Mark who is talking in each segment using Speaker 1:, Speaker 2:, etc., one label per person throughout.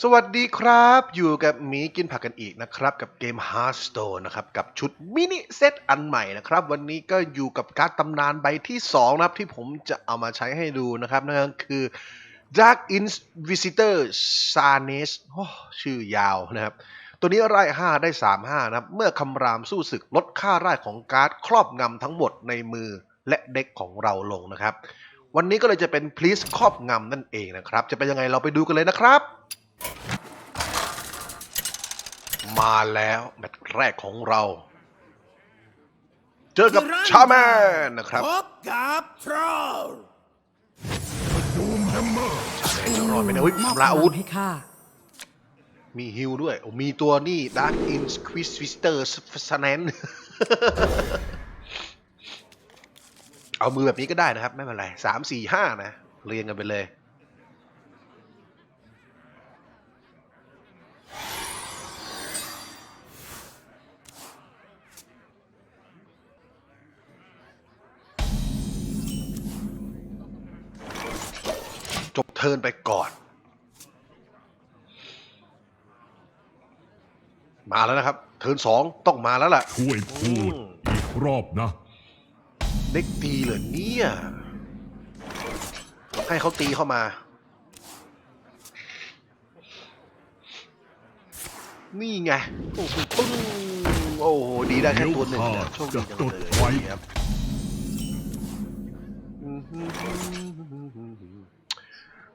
Speaker 1: สวัสดีครับ อยู่กับหมีกินผักกันอีกนะครับ กับเกม Hearthstone นะครับ กับชุดมินิเซตอันใหม่นะครับ วันนี้ก็อยู่กับการ์ดตำนานใบที่ 2 นะครับ ที่ผมจะเอามาใช้ให้ดูนะครับ นั่นก็คือ Dark Inquisitor s a n e s โอ้ชื่อยาวนะครับ ตัวนี้ไร่5ได้ 35 นะครับ เมื่อคำรามสู้ศึกลดค่าไร่ของการ์ดครอบงำทั้งหมดในมือและเด็กของเราลงนะครับ วันนี้ก็เลยจะเป็น please ครอบงำนั่นเองนะครับ จะเป็นยังไงเราไปดูกันเลยนะครับ มาแล้วแมตช์แรกของเรา เจอกับชาแมนนะครับ
Speaker 2: พบกับทรอล
Speaker 1: จะรอดไปนะเฮ้ยราอาวุธ
Speaker 3: ให้ข้า
Speaker 1: มีฮิลด้วยโอ้มีตัวนี่ Dark Inquisitor s a n e n เอามือแบบนี้ก็ได้นะครับ ไม่เป็นไรสามสี่ห้านะ เรียงกันไปเลย ทิร์นไปก่อน มาแล้วนะครับ เทิร์นสองต้องมาแล้วล่ะ
Speaker 4: ช่วยพูดอีกรอบนะ
Speaker 1: เด็กตีเหรอเนี่ย ให้เขาตีเข้ามา นี่ไงโอ้โหปึ้งโอ้โห ดีได้แค่ตัวหนึ่งนะโชคดีจังเลยครับ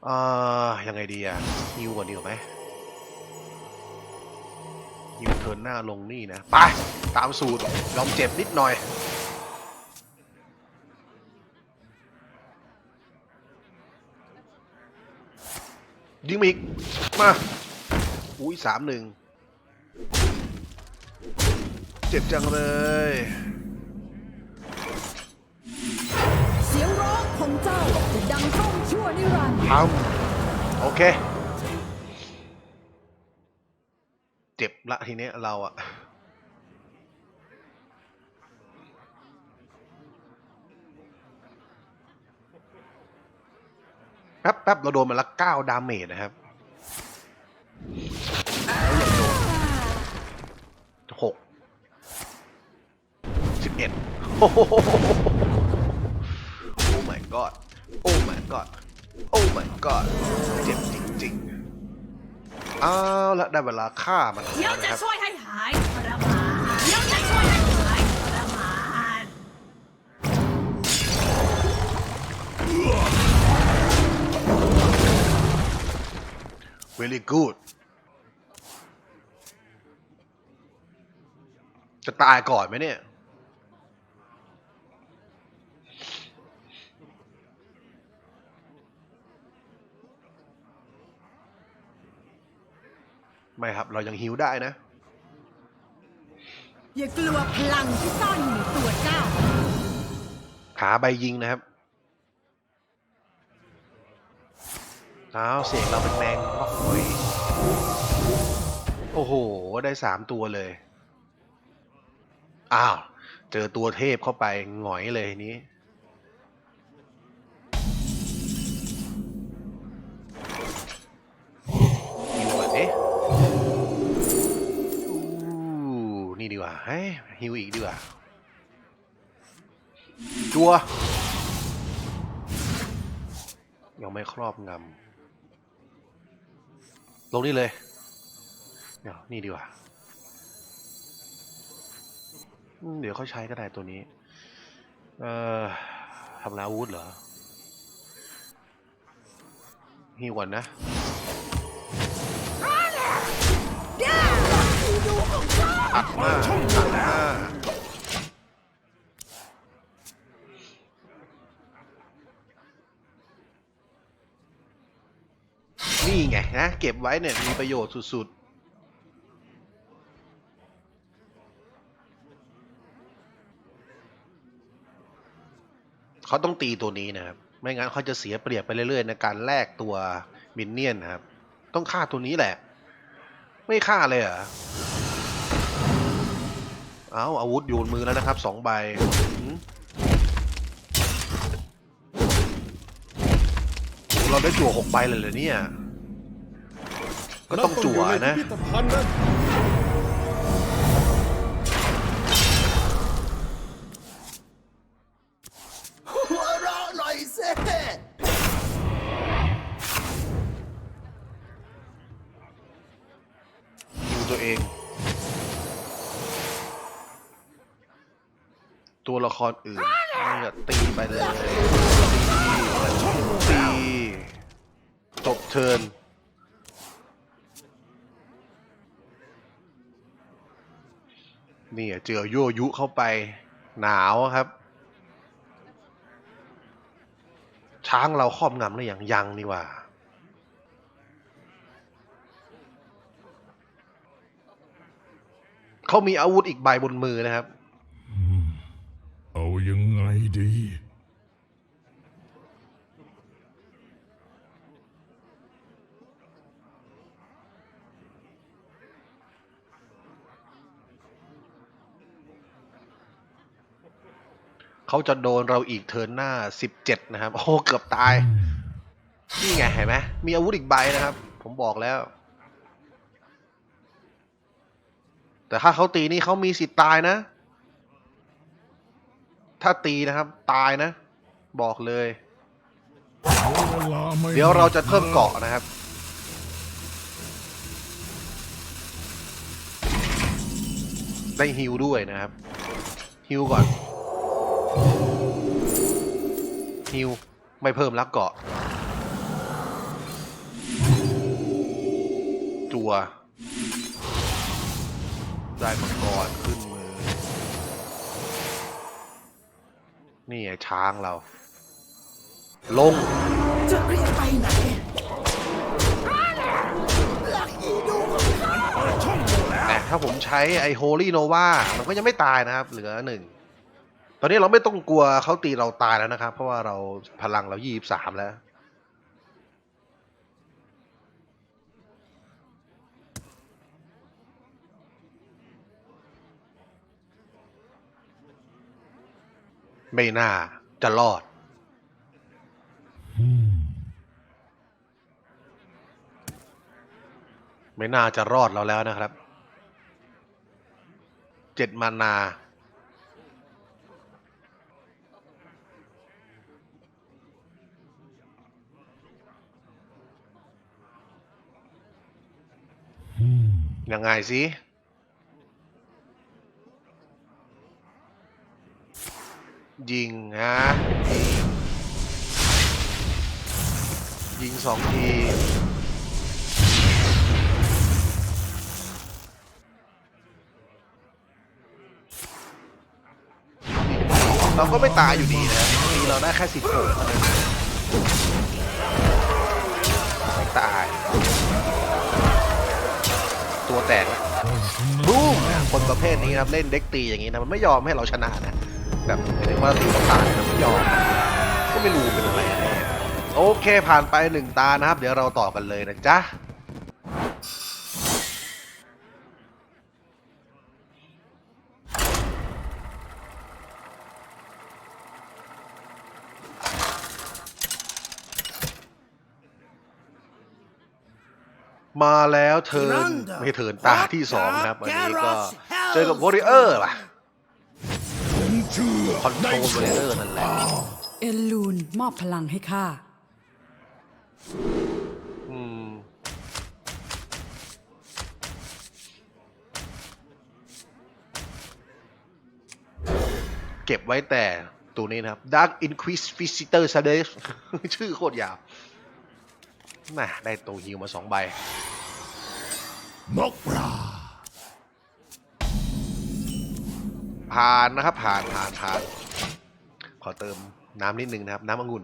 Speaker 1: อ่ายังไงดีอะฮิวก่อนดีกว่าไหมฮิวเทิร์นหน้าลงนี่นะ ไป ตามสูตร ยอมเจ็บนิดหน่อย ยิงมาอีก มา อุ้ยสามหนึ่ง เจ็บจังเลย
Speaker 3: เสียงร้องของเจ้าจะดังก้อง ชั่วนิรันดร์
Speaker 1: ทำโอเค เจ็บละทีเนี้ยเราอะแป๊บแป๊บเราโดนมาละเก้าดาเมจนะครับหกสิบเอ็ดโอ้โหโอ้ my god โอ้ my god โอ้ my god เจ็บจริงๆเอาละได้เวลาฆ่ามัน
Speaker 5: เดี๋
Speaker 1: แล้
Speaker 5: ยว
Speaker 1: นะ
Speaker 5: จะ
Speaker 1: ครับ
Speaker 5: ช่วยให้หายทรมานเดี๋ยวจะช่วยให้หายทรมาน
Speaker 1: เวลี่กูดจะตายก่อนไหมเนี่ย ไม่ครับ เรายังฮิวได้นะ
Speaker 3: อย่ากลัวพลังที่ซ่อนอยู่ในตัวเจ้า
Speaker 1: ขาใบยิงนะครับอ้าวเสียงเราเป็นแมงล็อกหอยโอ้โห ได้สามตัวเลย อ้าว เจอตัวเทพเข้าไปหงอยเลยทีนี้ เฮ้ยฮิวอีกดีกว่าจัว ยังไม่ครอบงำลงนี่เลยเดี๋ยวนี่ดีกว่า เดี๋ยวเขาใช้ก็ได้ตัวนี้ เอ่อทำลายอาวุธเหรอฮิวก่อนนะ อัดมาอัดมานี่ไงนะ เก็บไว้เนี่ย มีประโยชน์สุด ๆเขาต้องตีตัวนี้นะครับ ไม่งั้นเขาจะเสียเปรียบไปเรื่อยๆ ในการแลกตัวมินเนี่ยนนะครับ ต้องฆ่าตัวนี้แหละ ไม่ฆ่าเลยเหรอ เอาอาวุธโยนมือแล้วนะครับสองใบเราได้จั่วหกใบเลยเหรอเนี่ย ก็ต้องจั่วนะ ครอื่นเนี่ยตีไปเลยตีจบเทินนี่เจอยั่วยุเข้าไปหนาวครับ ช้างเราครอบงำหรือยังยังนี่ว่าเขามีอาวุธอีกใบบนมือนะครับ
Speaker 4: ดี
Speaker 1: เขาจะโดนเราอีกเทิร์นหน้า 17 นะครับ โอ้เกือบตาย นี่ไงเห็นไหมมีอาวุธอีกใบนะครับ ผมบอกแล้ว แต่ถ้าเขาตีนี่เขามีสิทธิ์ตายนะ ถ้าตีนะครับ ตายนะ บอกเลย
Speaker 4: เวลาไม่
Speaker 1: เดี๋ยวเราจะเพิ่มเกาะนะครับ ได้ฮิวด้วยนะครับฮิวก่อนฮิวไม่เพิ่มรักเกาะ จัว ได้มังกรขึ้น นี่ไงช้างเรา ลง
Speaker 3: จะรีบไปไหน
Speaker 1: แต่ถ้าผมใช้ไอ้โฮลี่โนวามันก็ยังไม่ตายนะครับ เหลือหนึ่ง ตอนนี้เราไม่ต้องกลัวเขาตีเราตายแล้วนะครับ เพราะว่าเราพลังเรายี่สามแล้ว ไม่น่าจะรอด ไม่น่าจะรอดเราแล้วนะครับ เจ็ดมานายังไงสิ ยิงฮะยิงสองทีเราก็ไม่ตายอยู่ดีนะตีเราได้แค่สิบหกไม่ตาย ตัวแตกบูมคนประเภทนี้นะเล่นเด็กตีอย่างนี้นะ มันไม่ยอมให้เราชนะนะ แบบไม่ได้ว่าตีเราตายนะไม่ยอมก็ไม่รู้เป็นอะไรแน่โอเคผ่านไปหนึ่งตานะครับ เดี๋ยวเราต่อกันเลยนะจ๊ะมาแล้วเทิร์นไม่เทิร์นตาที่สองนะครับ วันนี้ก็เจอกับวอริเออร์ล่ะ
Speaker 4: ผมเชื่อ
Speaker 1: คอนโทรลวอริเออร์นั่นแหละ
Speaker 3: เอลลูนมอบพลังให้ข้า
Speaker 1: อืม เก็บไว้แต่ตัวนี้นะครับ Dark Inquisitor s a d e s ชื่อโคตรยาวน่ะได้ตัวฮิวมาสองใบ
Speaker 4: มกรา
Speaker 1: ผ่านนะครับ ผ่านผ่านผ่านขอเติมน้ำนิดนึงนะครับ น้ำองุ่น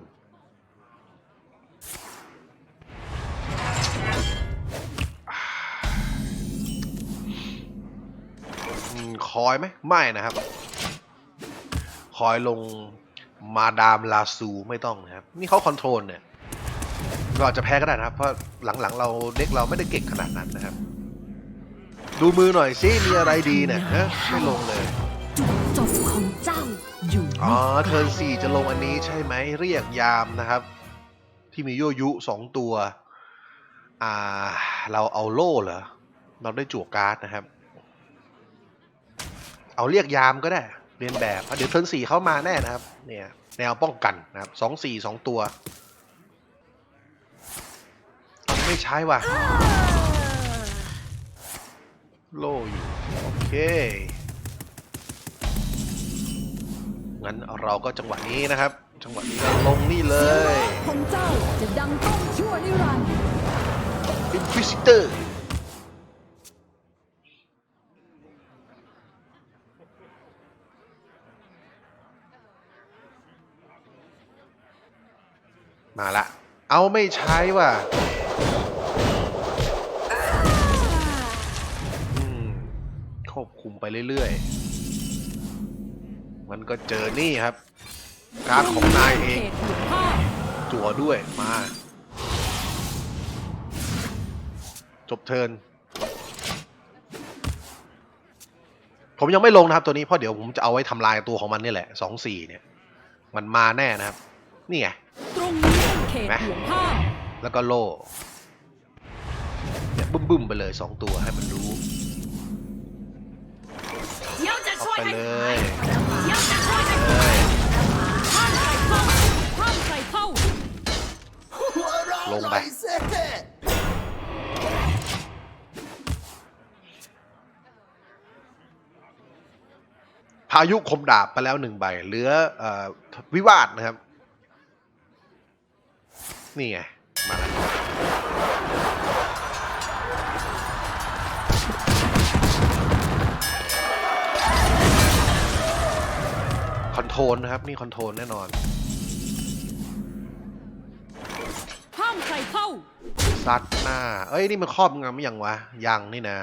Speaker 1: คอยไหมไม่นะครับ คอยลงมาดามลาซูไม่ต้องนะครับ นี่เขาคอนโทรลเนี่ยเราอาจจะแพ้ก็ได้นะครับ เพราะหลังๆ เราเด็กเราไม่ได้เก่งขนาดนั้นนะครับ ดูมือหน่อยสิมีอะไรดีเนี่ยฮะไม่ลงเลย
Speaker 3: เจ้าอยู่
Speaker 1: อ๋อเทิร์นสี่จะลงอันนี้ใช่ไหมเรียกยามนะครับ ที่มีโยยุสองตัว อ่า เราเอาโล่เหรอเราได้จั่วการ์ดนะครับ เอาเรียกยามก็ได้ เรียนแบบเดี๋ยวเทิร์นสี่เข้ามาแน่นะครับ เนี่ยแนวป้องกันนะครับสองสี่สองตัวไม่ใช้ว่ะ โล่อยู่ โอเค งั้นเราก็จังหวะนี้นะครับ จังหวะนี้เราลงนี่เล
Speaker 3: เสียงร้
Speaker 1: ย
Speaker 3: องของเจ้าจะดังก้องชั่วนิรันดร์
Speaker 1: Inquisitor มาละ เอาไม่ใช้ว่ะอืมควบคุมไปเรื่อยๆ มันก็เจอนี่ครับ การดของนายเอง
Speaker 3: เขตห่วงห้าม
Speaker 1: จั่วด้วยมา จบเทิร์นผมยังไม่ลงนะครับตัวนี้เพราะเดี๋ยวผมจะเอาไว้ทำลายตัวของมันนี่แหละสองสี่เนี่ย มันมาแน่นะครับ นี่ไง
Speaker 3: ตรงนี้เป็นเขตห่วงห้าม
Speaker 1: แล้วก็โล่เนี่ยบึ้มๆไปเลยสองตัวให้มันรู้
Speaker 5: เดี๋ยวจะช่วยให้
Speaker 1: เอาไปเลย
Speaker 5: เดี๋ย
Speaker 1: ลงไป พายุคมดาบไปแล้วหนึ่งใบ เหลือเออวิวาทนะครับ นี่ไง มาแล้วคอนโทรลนะครับ นี่คอนโทรลแน่นอน
Speaker 3: เข้า
Speaker 1: ซัดหน้า เอ้ยนี่มันครอบงำยังวะ ยังนี่นะ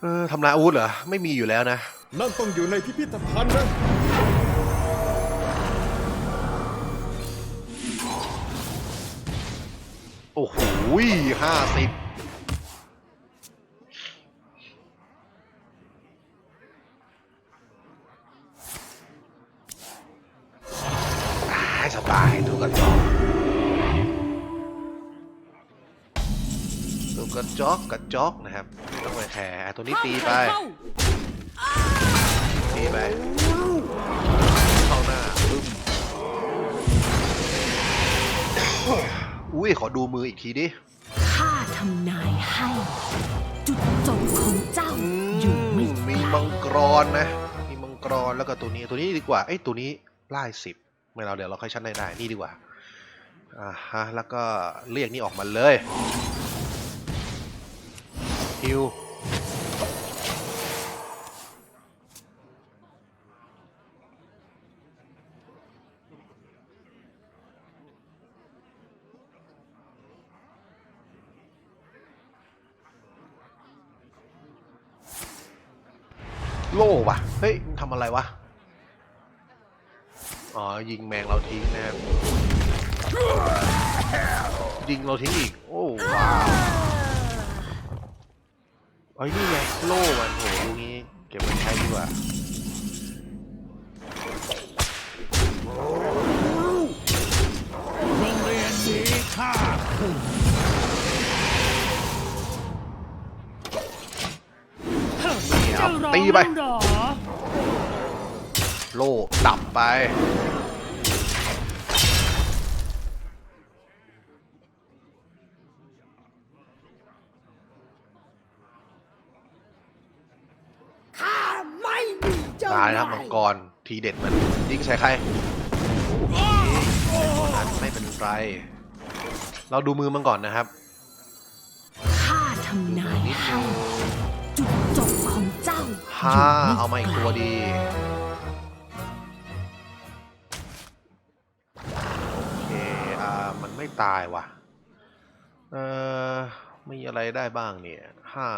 Speaker 1: เออทำลายอาวุธเหรอ ไม่มีอยู่แล้วนะ
Speaker 6: นั่นต้องอยู่ในพิพิธภัณฑ์นะ
Speaker 1: โอ้โหห้าสิบ จอกกระจอกนะครับ ไม่ต้องไปแคร์อะตัวนี้
Speaker 3: ห้าม
Speaker 1: ตีไป
Speaker 3: ใส่เข้า
Speaker 1: ตีไปเข้าหน้าบึ้มอุ้ยขอดูมืออีกทีดิ
Speaker 5: ข้าทำนายให้ จุดจบของเจ้าอยู่ไม่ไก
Speaker 1: มี
Speaker 5: ล
Speaker 1: มังกรนะ มีมังกรแล้วก็ตัวนี้ตัวนี้ดีกว่าเอ้ยตัวนี้ไล่สิบไม่เราเดี๋ยวเราค่อยชั้นได้ได้นี่ดีกว่าอ่าฮะแล้วก็เรียกนี่ออกมาเลย ฮิว โล่วะเฮ้ยมึงทำอะไรวะ อ๋อ ยิงแมงเราทิ้งนะครับยิงเราทิ้งอีก โอ้ว้าว อ้ยนี่ไงโล่มันโหลูกนี้เก็บไว้ใช้ดีกว่า
Speaker 4: โรงเรียนนี้ข้าพึ่ง
Speaker 1: นี่ครับตีไป โล่ดับไป
Speaker 2: ข้าไม่มีเจ้า
Speaker 1: ตายนะครับ มังกรทีเด็ดมันยิงใส่ใครตัวนั้นไม่เป็นไร เราดูมือมันก่อนนะครับ
Speaker 5: ข้าทำนายให้จุดจบของเจ้า
Speaker 1: ห้าเอามาอีกตัวดีโอเคอ่ามันไม่ตายว่ะเอ่อมีอะไรได้บ้างเนี่ยห้า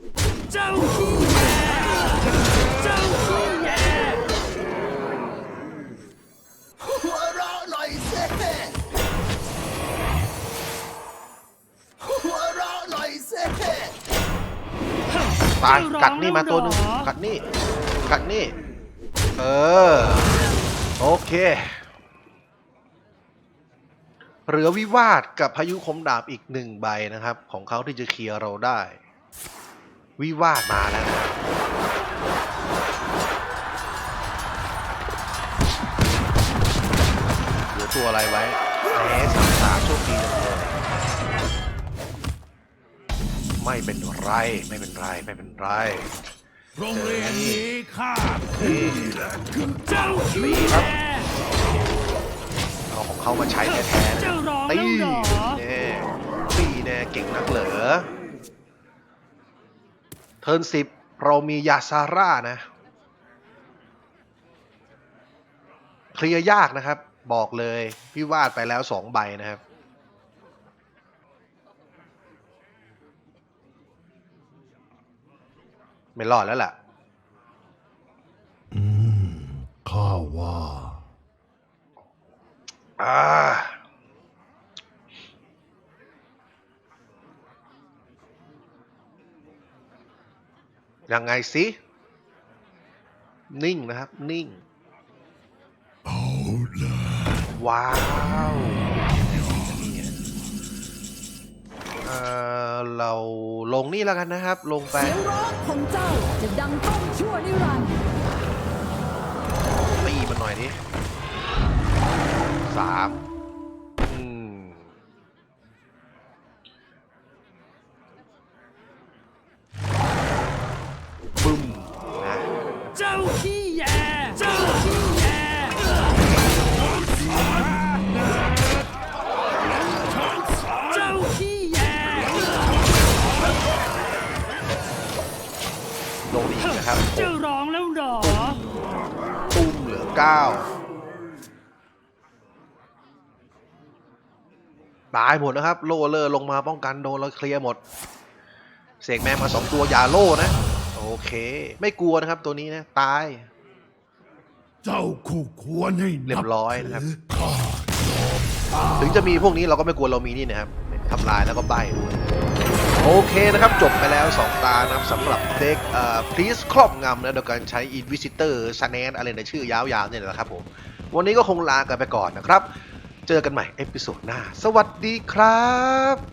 Speaker 4: โกรู
Speaker 2: หัวเราะหน่อยสิหัวเราะหน่อยสิ
Speaker 1: ตายกัดนี่มาตัวหนึงกัดนี่กัดนี่ เออ โอเค เหลือวิวาทกับพายุคมดาบอีกหนึ่งใบนะครับ ของเขาที่จะเคลียร์เราได้ วิวาทมาแล้วนะครับเหลือตัวอะไรไว้แหมสามสามโชคดีจังเลยไม่เป็นไรไม่เป็นไรไม่เป็นไร
Speaker 4: โรงเรียนนี้ข้าคือเจ้าขี้แย่
Speaker 1: เอาของเขามาใช้แท้ๆนะ
Speaker 4: เจ้าร้อง
Speaker 1: ตี
Speaker 4: แล้วเหรอ
Speaker 1: แน่ตีแน่เก่งนักเหรอ เทิร์นสิบเรามียาซาร่านะ เคลียร์ยากนะครับ บอกเลย พี่วาดไปแล้วสองใบนะครับ ไม่รอดแล้วล่ะ
Speaker 4: ข้าว่า
Speaker 1: อ่า ยังไงสิ นิ่งนะครับ นิ่ง
Speaker 4: เอาละ
Speaker 1: ว้าวเอ่อเราลงนี่แล้วกันนะครับ ลงไป
Speaker 3: เสียงร้องของเจ้าจะดังก้องชั่วนิรันดร์
Speaker 1: ตีมันหน่อยดิสาม ตายหมดนะครับ โลเลอร์ลงมาป้องกันโดนเราเคลียร์หมด เสกแมงมาสองตัวอย่าโล่นะ โอเค ไม่กลัวนะครับตัวนี้นะ ตาย
Speaker 4: เจ้าคู่ควรให้
Speaker 1: เรียบร้อยนะครับ ถึงจะมีพวกนี้เราก็ไม่กลัวเรามีนี่นะครับทำลายแล้วก็ใบด้วยโอเคนะครับ จบไปแล้ว 2 ตานะครับสำหรับเด็กเอ่อ please ครอบงำนะโดยการใช้ inquisitor s n a n อะไรในชื่อยาวๆเนี่ยนะครับผม วันนี้ก็คงลากันไปก่อนนะครับ เจอกันใหม่เอพิโซดหน้า สวัสดีครับ